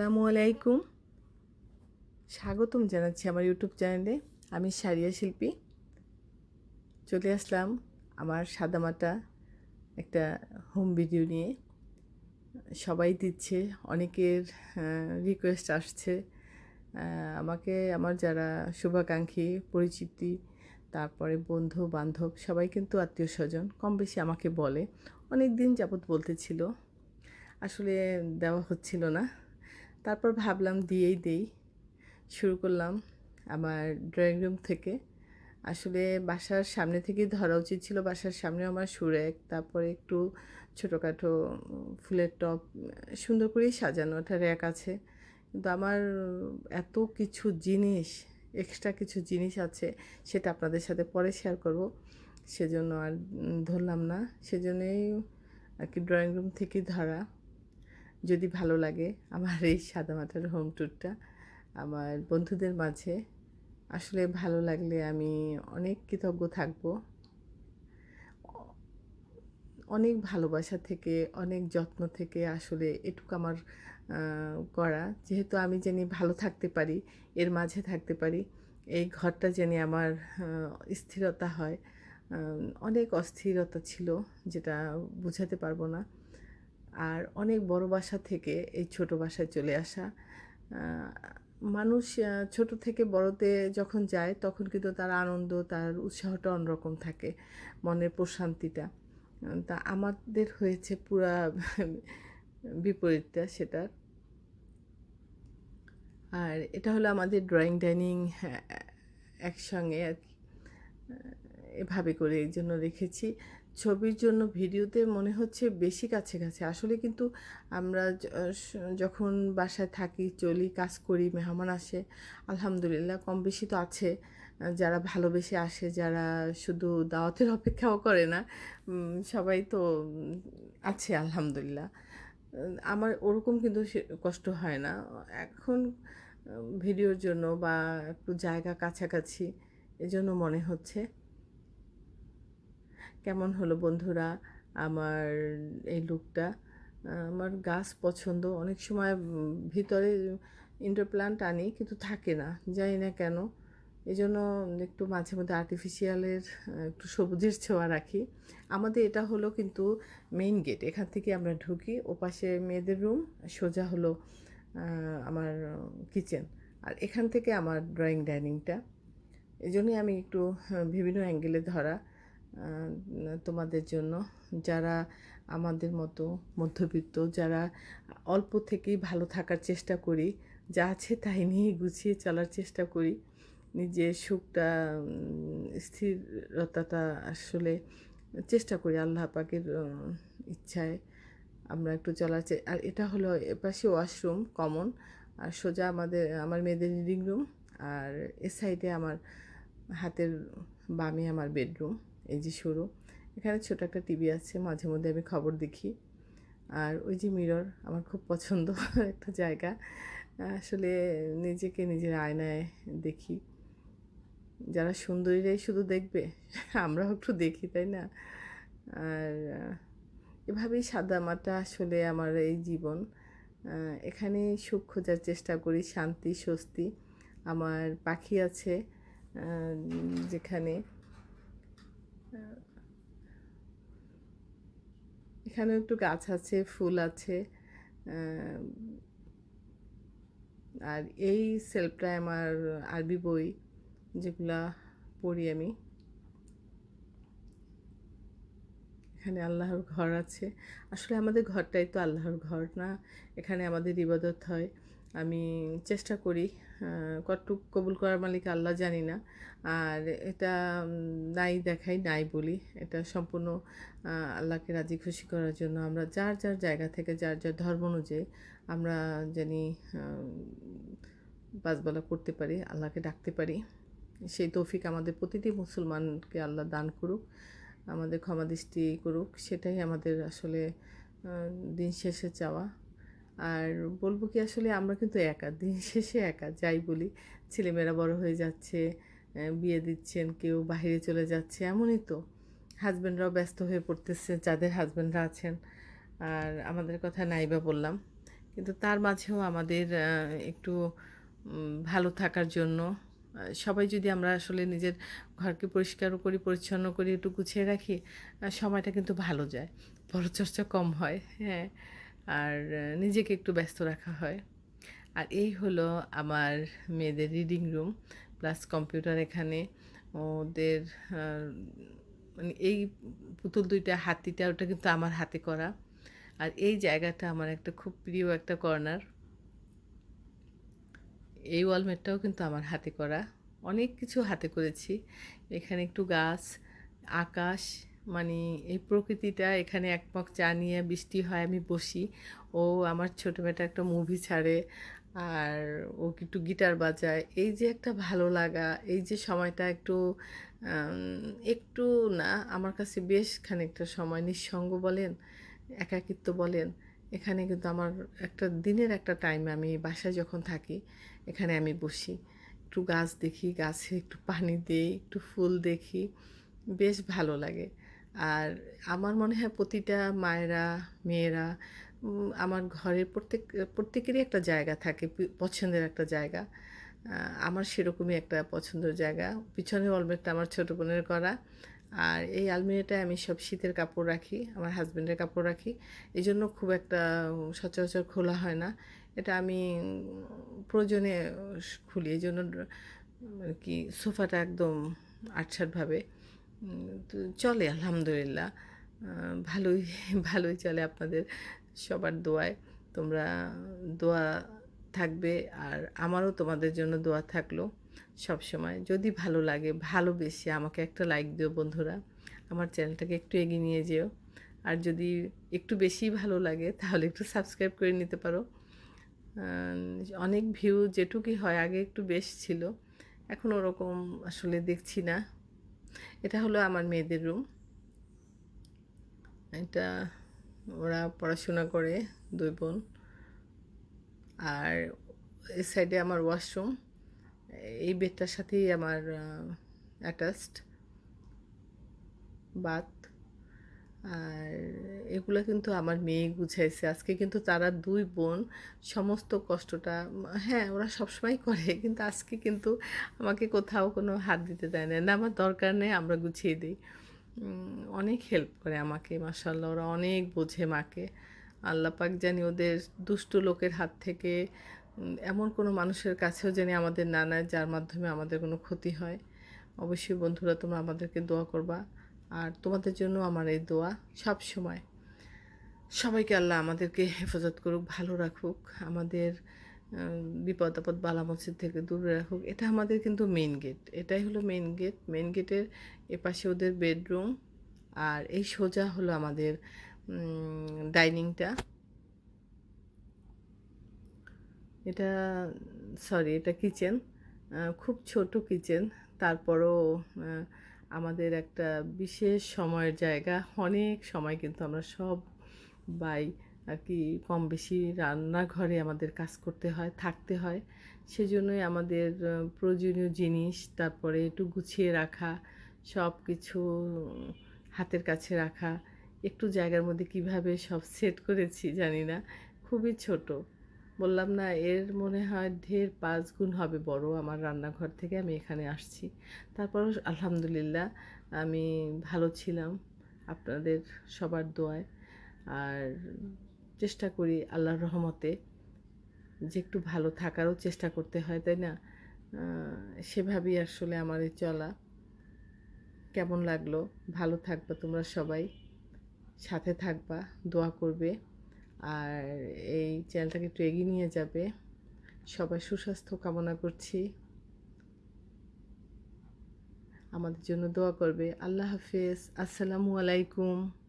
আসসালামু আলাইকুম। স্বাগতম জানাচ্ছি আমার ইউটিউব চ্যানেলে আমি সারিয়া শিল্পী। চলে আসলাম আমার সাদামাটা একটা হোম ভিডিও নিয়ে। সবাই দিচ্ছে, অনেকের রিকোয়েস্ট আসছে। আমাকে, আমার যারা শুভাকাঙ্ক্ষী, পরিচিতি, তারপরে বন্ধু, বান্ধব, সবাই কিন্তু আত্মীয় স্বজন কম বেশি আমাকে বলে। অনেক দিন যাবৎ বলতেছিল আসলে দেওয়া হচ্ছিল না। তারপর ভাবলাম দিয়েই দেই। শুরু করলাম আমার ড্রয়িং রুম থেকে। আসলে বাসার সামনে থেকেই ধরা উচিত ছিল, বাসার সামনে আমার সুরেক তারপরে একটু ছোটোখাটো ফুলের টপ সুন্দর করেই সাজানো, একটা র্যাক আছে। কিন্তু আমার এত কিছু জিনিস এক্সট্রা কিছু জিনিস আছে, সেটা আপনাদের সাথে পরে শেয়ার করব। সেজন্য আর ধরলাম না, সেজন্যই আর কি ড্রয়িং রুম থেকেই ধরা। যদি ভালো লাগে আমার এই সাদামাটার হোম ট্যুরটা আমার বন্ধুদের মাঝে। আসলে ভালো লাগলে আমি অনেক কৃতজ্ঞ থাকব। অনেক ভালোবাসা থেকে, অনেক যত্ন থেকে আসলে এটুকু আমার করা। যেহেতু আমি জানি ভালো থাকতে পারি, এর মাঝে থাকতে পারি, এই ঘরটা জানি আমার স্থিরতা হয়। অনেক অস্থিরতা ছিল, যেটা বোঝাতে পারব না। আর অনেক বড় বাসা থেকে এই ছোট বাসায় চলে আসা। মানুষ ছোট থেকে বড়তে যখন যায়, তখন কিন্তু তার আনন্দ, তার উৎসাহটা অন্যরকম থাকে, মনের প্রশান্তিটা। তা আমাদের হয়েছে পুরা বিপরীতটা সেটার। আর এটা হলো আমাদের ড্রয়িং ডাইনিং একসঙ্গে আর কি। এভাবে করে এই জন্য রেখেছি। ছবির জন্য ভিডিওতে মনে হচ্ছে বেশি কাছে কাছে। আসলে কিন্তু আমরা যখন বাসায় থাকি, চলি, কাজ করি, মেহমান আসে, আলহামদুলিল্লাহ কম বেশি তো আছে। যারা ভালোবেসে আসে, যারা শুধু দাওয়াতের অপেক্ষাও করে না সবাই তো আছে আলহামদুলিল্লাহ। আমার ওরকম কিন্তু কষ্ট হয় না। এখন ভিডিওর জন্য বা একটু জায়গা কাছাকাছি, এজন্য মনে হচ্ছে। কেমন হলো বন্ধুরা আমার এই লুকটা আমার গাছ পছন্দ। অনেক সময় ভিতরে ইনডোর আনি, কিন্তু থাকে না, জানি না কেন। এই জন্য একটু মাঝে মধ্যে আর্টিফিশিয়ালের একটু সবুজের ছোঁয়া রাখি। আমাদের এটা হলো কিন্তু মেইন গেট এখান থেকে আমরা ঢুকি, ওপাশে মেয়েদের রুম সোজা হলো আমার কিচেন আর এখান থেকে আমার ড্রয়িং ডাইনিংটা এই আমি একটু বিভিন্ন অ্যাঙ্গেলে ধরা। তোমাদের জন্য। যারা আমাদের মতো মধ্যবিত্ত, যারা অল্প থেকেই ভালো থাকার চেষ্টা করি, যা আছে তাই নিয়ে গুছিয়ে চলার চেষ্টা করি। নিজের সুখটা স্থিরতাটা আসলে চেষ্টা করি আল্লাহ পাকের ইচ্ছায় আমরা একটু চলার আর এটা হলো এপাশে ওয়াশরুম কমন, আর সোজা আমাদের, আমার মেয়েদের রিডিং রুম আর এ সাইডে আমার হাতের বামে আমার বেডরুম এই যে শুরু। এখানে ছোট একটা টিভি আছে, মাঝে মধ্যে আমি খবর দেখি। আর ওই যে মিরর, আমার খুব পছন্দ একটা জায়গা। আসলে নিজেকে নিজের আয়নায় দেখি। যারা সুন্দরীরাই শুধু দেখবে, আমরাও একটু দেখি, তাই না? আর এভাবেই সাদা মাটা আসলে আমার এই জীবন। এখানে সুখ খোঁজার চেষ্টা করি, শান্তি, স্বস্তি। আমার পাখি আছে যেখানে আহ, এখানেও একটু গাছ আছে ফুল আছে আর এই সেলফটায় আমার আরবি বই যেগুলা পড়ি আমি। এখানে আল্লাহর ঘর আছে। আসলে আমাদের ঘরটাই তো আল্লাহর ঘর না? এখানে আমাদের ইবাদত হয়। আমি চেষ্টা করি কতটুক কবুল করার মালিক আল্লাহ জানি না। আর এটা নাই দেখাই, নাই বলি। এটা সম্পূর্ণ আল্লাহকে রাজি খুশি করার জন্য আমরা যার যার জায়গা থেকে, যার যার ধর্ম অনুযায়ী আমরা জানি বাজবলা করতে পারি, আল্লাহকে ডাকতে পারি। সেই তৌফিক আমাদের প্রতিটি মুসলমানকে আল্লাহ দান করুক, আমাদের ক্ষমা দৃষ্টি করুক, সেটাই আমাদের আসলে দিন শেষে চাওয়া। আর বলব কি আসলে আমরা কিন্তু একা, দিন শেষে একা, যাই বলি। ছেলেমেয়েরা বড় হয়ে যাচ্ছে বিয়ে দিচ্ছেন, কেউ বাইরে চলে যাচ্ছে, এমনই তো। হাজব্যান্ডরাও ব্যস্ত হয়ে পড়তেছে, যাদের হাজব্যান্ডরা আছেন। আর আমাদের কথা নাই বা বললাম। কিন্তু তার মাঝেও আমাদের একটু ভালো থাকার জন্য সবাই যদি আমরা আসলে নিজের ঘরকে পরিষ্কার করি, পরিচ্ছন্ন করি, একটু গুছিয়ে রাখি সময়টা কিন্তু ভালো যায়। পরচর্চা কম হয় হ্যাঁ। আর নিজেকে একটু ব্যস্ত রাখা হয়। আর এই হলো আমার মেয়েদের রিডিং রুম প্লাস কম্পিউটার এখানে। ওদের মানে এই পুতুল দুইটা হাতিটা, ওটা কিন্তু আমার হাতে করা। আর এই জায়গাটা আমার একটা খুব প্রিয় একটা কর্নার এই ওয়ালমেটটাও কিন্তু আমার হাতে করা। অনেক কিছু হাতে করেছি। এখানে একটু গাছ, আকাশ মানে এই প্রকৃতিটা এখানে এক মগ চা নিয়ে বৃষ্টি হয়, আমি বসি। ও আমার ছোটো মেয়েটা একটা মুভি ছাড়ে আর ও একটু গিটার বাজায়। এই যে একটা ভালো লাগা, এই যে সময়টা একটু একটু না, আমার কাছে বেশ খানিকটা সময়। নিঃসঙ্গ বলেন, একাকিত্ব বলেন, এখানে কিন্তু আমার একটা দিনের একটা টাইম আমি বাসায় যখন থাকি, এখানে আমি বসি। একটু গাছ দেখি, গাছে একটু পানি দিই, একটু ফুল দেখি, বেশ ভালো লাগে। আর আমার মনে হয় প্রতিটা মায়েরা, মেয়েরা আমার ঘরের প্রত্যেক, প্রত্যেকেরই একটা জায়গা থাকে পছন্দের একটা জায়গা। আমার সেরকমই একটা পছন্দের জায়গা। পিছনের অলমেটটা আমার ছোটো বোনের করা। আর এই আলমিরাটায় আমি সব শীতের কাপড় রাখি, আমার হাজব্যান্ডের কাপড় রাখি। এই জন্য খুব একটা সচরাচর খোলা হয় না। এটা আমি প্রয়োজনে খুলি। এই জন্য মানে কি, সোফাটা একদম আটসাটভাবে তো চলে, আলহামদুলিল্লাহ। ভালোই ভালোই চলে আপনাদের সবার দোয়ায়। তোমরা দোয়া থাকবে আর আমারও তোমাদের জন্য দোয়া থাকল সব সময় যদি ভালো লাগে ভালোবেসে আমাকে একটা লাইক দিও বন্ধুরা। আমার চ্যানেলটাকে একটু এগিয়ে নিয়ে যেও। আর যদি একটু বেশি ভালো লাগে, তাহলে একটু সাবস্ক্রাইব করে নিতে পারো। অনেক ভিউ যেটুকুই হয়, আগে একটু বেশ ছিল। এখন ওরকম আসলে দেখছি না। এটা হলো আমার মেয়েদের রুম এটা ওরা পড়াশোনা করে, দুই বোন। আর এই সাইডে আমার ওয়াশরুম এই বেডটার সাথেই আমার অ্যাটাচড বাথ আর এগুলো কিন্তু আমার মেয়ে গুছাইছে। আজকে কিন্তু তারা দুই বোন, সমস্ত কষ্টটা হ্যাঁ ওরা সবসময় করে, কিন্তু আজকে কিন্তু আমাকে কোথাও কোনো হাত দিতে দেয় না। না, আমার দরকার নেই, আমরা গুছিয়ে দিই। অনেক হেল্প করে আমাকে মাসাল্লাহ ওরা অনেক বোঝে মাকে। আল্লাহ পাক জানি ওদের দুষ্ট লোকের হাত থেকে এমন কোনো মানুষের কাছেও জানি আমাদের না নেয়, যার মাধ্যমে আমাদের কোনো ক্ষতি হয়। অবশ্যই বন্ধুরা, তোমরা আমাদেরকে দোয়া করবা। আর তোমাদের জন্য আমার এই দোয়া সব সময়। সবাইকে আল্লাহ আমাদেরকে হেফাজত করুক, ভালো রাখুক, আমাদের বিপদ আপদ বালা মসজিদ থেকে দূরে রাখুক। এটা আমাদের কিন্তু মেন গেট এটাই হলো মেন গেট মেন গেটের এপাশে ওদের বেডরুম আর এই সোজা হলো আমাদের ডাইনিংটা এটা সরি এটা কিচেন খুব ছোট কিচেন তারপরও আমাদের একটা বিশেষ সময়ের জায়গা। অনেক সময় কিন্তু আমরা সব বাই আর কি কম বেশি রান্নাঘরে আমাদের কাজ করতে হয়, থাকতে হয়। সেজন্যই আমাদের প্রয়োজনীয় জিনিস, তারপরে একটু গুছিয়ে রাখা সব কিছু হাতের কাছে রাখা, একটু জায়গার মধ্যে কীভাবে সব সেট করেছি জানি না। খুবই ছোট। বললাম, না, এর মনে হয় ঢের পাঁচ গুণ হবে বড় আমার রান্নাঘর থেকে, আমি এখানে আসছি। তারপর আলহামদুলিল্লাহ, আমি ভালো ছিলাম আপনাদের সবার দোয়ায়। আর চেষ্টা করি আল্লাহর রহমতে যে একটু ভালো থাকারও চেষ্টা করতে হয়, তাই না? সেভাবেই আসলে আমার এই চলা। কেমন লাগল? ভালো থাকবা তোমরা সবাই। সাথে থাকবা, দোয়া করবে। আর এই চ্যানেলটাকে একটু এগিয়ে নিয়ে যাবে। সবাই সুস্বাস্থ্য কামনা করছি। আমাদের জন্য দোয়া করবে। আল্লাহ হাফেজ। আসসালামু আলাইকুম।